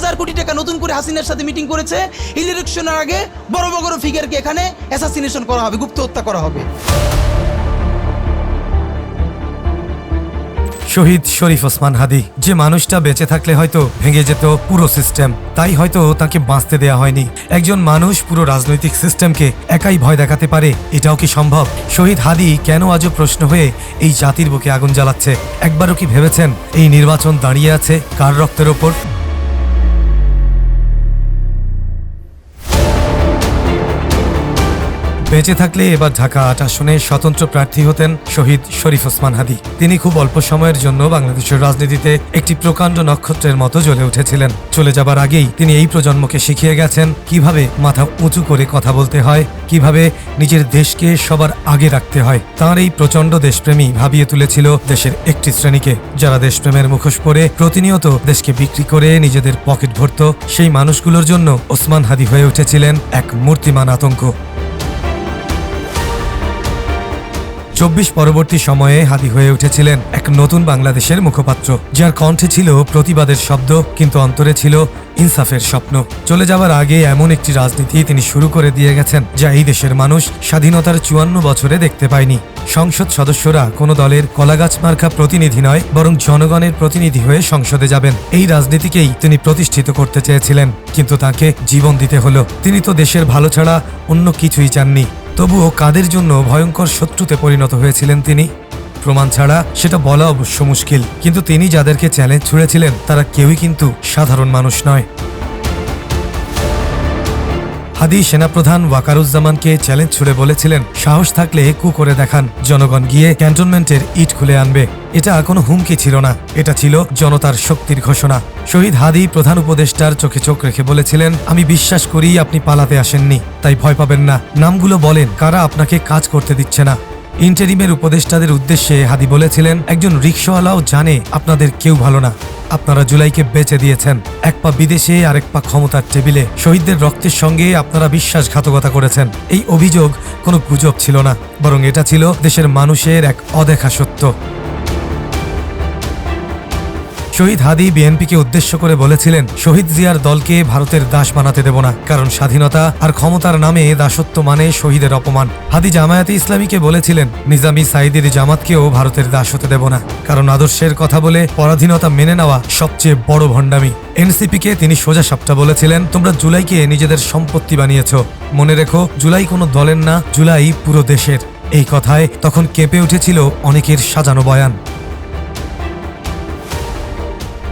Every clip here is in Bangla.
হাজার কোটি টাকা নতুন করে হাসিনার সাথে মিটিং করেছে। ইলেকশনের আগে বড় বড় ফিগারকে এখানে অ্যাসাসিনেশন করা হবে, গুপ্ত হত্যা করা হবে। শহীদ শরীফ ওসমান হাদি, যে মানুষটা বেঁচে থাকলে হয়তো ভেঙে যেত পুরো সিস্টেম তাই হয়তো তাকে বাঁচতে দেয়া হয়নি। একজন মানুষ পুরো রাজনৈতিক সিস্টেমকে একাই ভয় দেখাতে পারে, এটাও কি সম্ভব? শহীদ হাদি কেন আজও প্রশ্ন হয়ে এই জাতির বুকে আগুন জ্বালাচ্ছে? একবারও কি ভেবেছেন এই নির্বাচন দাঁড়িয়ে আছে কার রক্তের ওপর? বেঁচে থাকলে এবার ঢাকা আট আসনে স্বতন্ত্র প্রার্থী হতেন শহীদ শরীফ ওসমান হাদি। তিনি খুব অল্প সময়ের জন্য বাংলাদেশের রাজনীতিতে একটি প্রকাণ্ড নক্ষত্রের মতো জ্বলে উঠেছিলেন। চলে যাবার আগেই তিনি এই প্রজন্মকে শিখিয়ে গেছেন কীভাবে মাথা উঁচু করে কথা বলতে হয়, কীভাবে নিজের দেশকে সবার আগে রাখতে হয়। তার এই প্রচণ্ড দেশপ্রেমী ভাবিয়ে তুলেছিল দেশের একটি শ্রেণীকে। যারা দেশপ্রেমের মুখোশ পরে প্রতিনিয়ত দেশকে বিক্রি করে নিজেদের পকেট ভরত, সেই মানুষগুলোর জন্য ওসমান হাদি হয়ে উঠেছিলেন এক মূর্তিমান আতঙ্ক। চব্বিশ পরবর্তী সময়ে হাদি হয়ে উঠেছিলেন এক নতুন বাংলাদেশের মুখপাত্র, যার কণ্ঠে ছিল প্রতিবাদের শব্দ, কিন্তু অন্তরে ছিল ইনসাফের স্বপ্ন। চলে যাওয়ার আগে এমন একটি রাজনীতি তিনি শুরু করে দিয়ে গেছেন, যা এই দেশের মানুষ স্বাধীনতার চুয়ান্ন বছরে দেখতে পায়নি। সংসদ সদস্যরা কোনো দলের কলাগাছ মার্কা প্রতিনিধি নয়, বরং জনগণের প্রতিনিধি হয়ে সংসদে যাবেন। এই রাজনীতিকেই তিনি প্রতিষ্ঠিত করতে চেয়েছিলেন, কিন্তু তাকে জীবন দিতে হলো। তিনি তো দেশের ভালো ছাড়া অন্য কিছুই চাননি। তবুও কাদের জন্য ভয়ঙ্কর শত্রুতে পরিণত হয়েছিলেন তিনি? প্রমাণ ছাড়া সেটা বলা অবশ্য মুশকিল, কিন্তু তিনি যাদেরকে চ্যালেঞ্জ ছুড়েছিলেন, তারা কেউই কিন্তু সাধারণ মানুষ নয়। হাদি সেনাপ্রধান ওয়াকারুজ্জামানকে চ্যালেঞ্জ ছুড়ে বলেছিলেন, সাহস থাকলে কু করে দেখান, জনগণ গিয়ে ক্যান্টনমেন্টের ইট খুলে আনবে। এটা কোনো হুমকি ছিল না। এটা ছিল জনতার শক্তির ঘোষণা। শহীদ হাদি প্রধান উপদেষ্টার চোখে চোখ রেখে বলেছিলেন, আমি বিশ্বাস করি আপনি পালাতে আসেননি, তাই ভয় পাবেন না। নামগুলো বলেন, কারা আপনাকে কাজ করতে দিচ্ছে না? ইন্টারিমের উপদেষ্টাদের উদ্দেশ্যে হাদি বলেছিলেন, একজন রিক্সাওয়ালাও জানে আপনাদের কেউ ভালো না। আপনারা জুলাইকে বেঁচে দিয়েছেন। এক পা বিদেশে আর এক পা ক্ষমতার টেবিলে। শহীদদের রক্তের সঙ্গে আপনারা বিশ্বাসঘাতকতা করেছেন। এই অভিযোগ কোনো গুজব ছিল না, বরং এটা ছিল দেশের মানুষের এক অদেখা সত্য। শহীদ হাদি বিএনপিকে উদ্দেশ্য করে বলেছিলেন, শহীদ জিয়ার দলকে ভারতের দাস বানাতে দেব না, কারণ স্বাধীনতা আর ক্ষমতার নামে দাসত্ব মানে শহীদের অপমান। হাদি জামায়াতে ইসলামীকে বলেছিলেন, নিজামী সাইদির জামাতকেও ভারতের দাস হতে দেব না, কারণ আদর্শের কথা বলে পরাধীনতা মেনে নেওয়া সবচেয়ে বড় ভণ্ডামি। এনসিপিকে তিনি সোজা সাপটা বলেছিলেন, তোমরা জুলাইকে নিজেদের সম্পত্তি বানিয়েছ। মনে রেখো, জুলাই কোনো দলের না, জুলাই পুরো দেশের। এই কথায় তখন কেঁপে উঠেছিল অনেকের সাজানো বয়ান।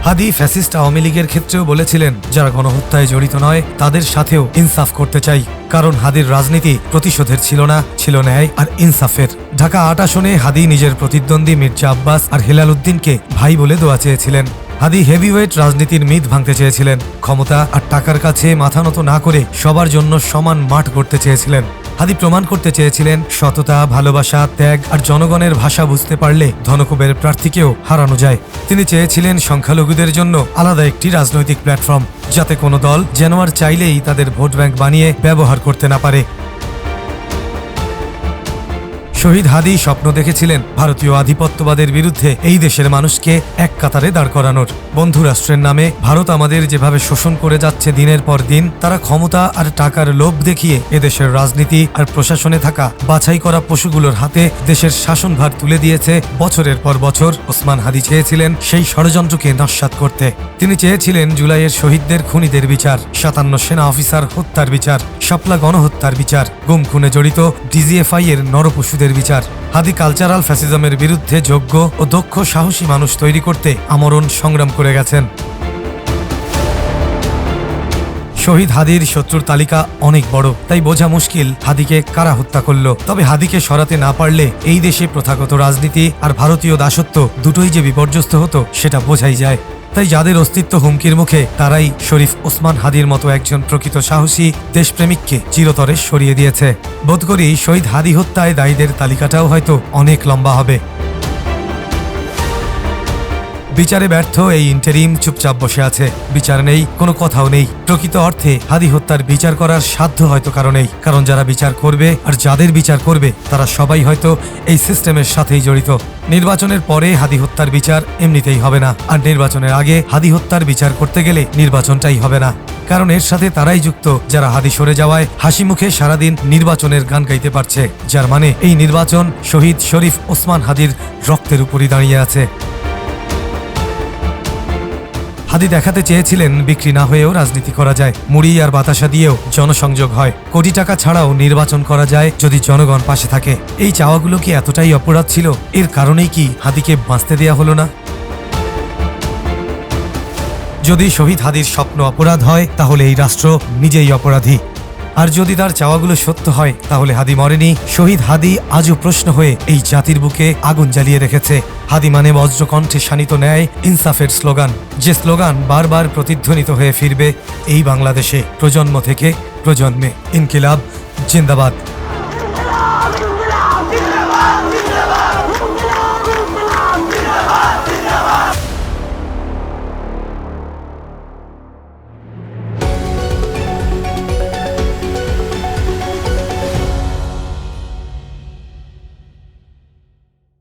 হাদি ফ্যাসিস্ট আওয়ামী লীগের ক্ষেত্রেও বলেছিলেন, যারা গণহত্যায় জড়িত নয়, তাদের সাথেও ইনসাফ করতে চাই। কারণ হাদির রাজনীতি প্রতিশোধের ছিল না, ছিল ন্যায় আর ইনসাফের। ঢাকা আট আসনে হাদি নিজের প্রতিদ্বন্দ্বী মির্জা আব্বাস আর হেলাল উদ্দিনকে ভাই বলে দোয়া চেয়েছিলেন। হাদি হেভিওয়েট রাজনীতির মিথ ভাঙতে চেয়েছিলেন। ক্ষমতা আর টাকার কাছে মাথা নত না করে সবার জন্য সমান মাঠ করতে চেয়েছিলেন। হাদি প্রমাণ করতে চেয়েছিলেন, সততা, ভালোবাসা, ত্যাগ আর জনগণের ভাষা বুঝতে পারলে ধনকুবের প্রার্থীকেও হারানো যায়। তিনি চেয়েছিলেন সংখ্যালঘুদের জন্য আলাদা একটি রাজনৈতিক প্ল্যাটফর্ম, যাতে কোনো দল যেন আর চাইলেই তাদের ভোট ব্যাংক বানিয়ে ব্যবহার করতে না পারে। শহীদ হাদি স্বপ্ন দেখেছিলেন ভারতীয় আধিপত্যবাদের বিরুদ্ধে এই দেশের মানুষকে এক কাতারে দাঁড় করানোর। বন্ধুরাষ্ট্রের নামে ভারত আমাদের যেভাবে শোষণ করে যাচ্ছে দিনের পর দিন, তারা ক্ষমতা আর টাকার লোভ দেখিয়ে এদেশের রাজনীতি আর প্রশাসনে থাকা বাছাই করা পশুগুলোর হাতে দেশের শাসনভার তুলে দিয়েছে বছরের পর বছর ওসমান হাদি চেয়েছিলেন সেই ষড়যন্ত্রকে নস্যাৎ করতে। তিনি চেয়েছিলেন জুলাইয়ের শহীদদের খুনিদের বিচার, সাতান্ন সেনা অফিসার হত্যার বিচার, শাপলা গণহত্যার বিচার, গুম খুনে জড়িত ডিজিএফআই এর নরপশুদের বিচার। হাদি কালচারাল ফ্যাসিজমের বিরুদ্ধে যোগ্য ও দক্ষ সাহসী মানুষ তৈরি করতে আমরণ সংগ্রাম করে গেছেন। শহীদ হাদির শত্রুর তালিকা অনেক বড়, তাই বোঝা মুশকিল হাদিকে কারা হত্যা করল। তবে হাদিকে সরাতে না পারলে এই দেশে প্রথাগত রাজনীতি আর ভারতীয় দাসত্ব দুটোই যে বিপর্যস্ত হতো, সেটা বোঝাই যায়। তাই যাদের অস্তিত্ব হুমকির মুখে, তারাই শরীফ ওসমান হাদির মতো একজন প্রকৃত সাহসী দেশপ্রেমিককে চিরতরে সরিয়ে দিয়েছে। বোধ করি শহীদ হাদি হত্যায় দায়ীদের তালিকাটাও হয়তো অনেক লম্বা হবে। বিচারে ব্যর্থ এই ইন্টারিম চুপচাপ বসে আছে। বিচার নেই, কোনো কথাও নেই। প্রকৃত অর্থে হাদি হত্যার বিচার করার সাধ্য হয়তো কারণেই কারণ যারা বিচার করবে আর যাদের বিচার করবে, তারা সবাই হয়তো এই সিস্টেমের সাথেই জড়িত। নির্বাচনের পরে হাদি হত্যার বিচার এমনিতেই হবে না। আর নির্বাচনের আগে হাদি হত্যার বিচার করতে গেলে নির্বাচনটাই হবে না। কারণ এর সাথে তারাই যুক্ত। যারা হাদি সরে যাওয়ায় হাসি মুখে সারাদিন নির্বাচনের গান গাইতে পারছে। যার মানে এই নির্বাচন শহীদ শরীফ ওসমান হাদির রক্তের উপরই দাঁড়িয়ে আছে। হাদি দেখাতে চেয়েছিলেন, বিক্রি না হয়েও রাজনীতি করা যায়। মুড়ি আর বাতাসা দিয়েও জনসংযোগ হয়। কোটি টাকা ছাড়াও নির্বাচন করা যায় যদি জনগণ পাশে থাকে। এই চাওয়াগুলো কি এতটাই অপরাধ ছিল? এর কারণেই কি হাদিকে বাঁচতে দেয়া হলো না? যদি শহীদ হাদির স্বপ্ন অপরাধ হয়, তাহলে এই রাষ্ট্র নিজেই অপরাধী। আর যদি তার চাওয়াগুলো সত্য হয়, তাহলে হাদি মরেনি। শহীদ হাদি আজও প্রশ্ন হয়ে এই জাতির বুকে আগুন জ্বালিয়ে রেখেছে। হাদি মানে বজ্রকণ্ঠে শানিত ন্যায়, ইনসাফের স্লোগান। যে স্লোগান বারবার প্রতিধ্বনিত হয়ে ফিরবে এই বাংলাদেশে প্রজন্ম থেকে প্রজন্মে। ইনকিলাব, জিন্দাবাদ।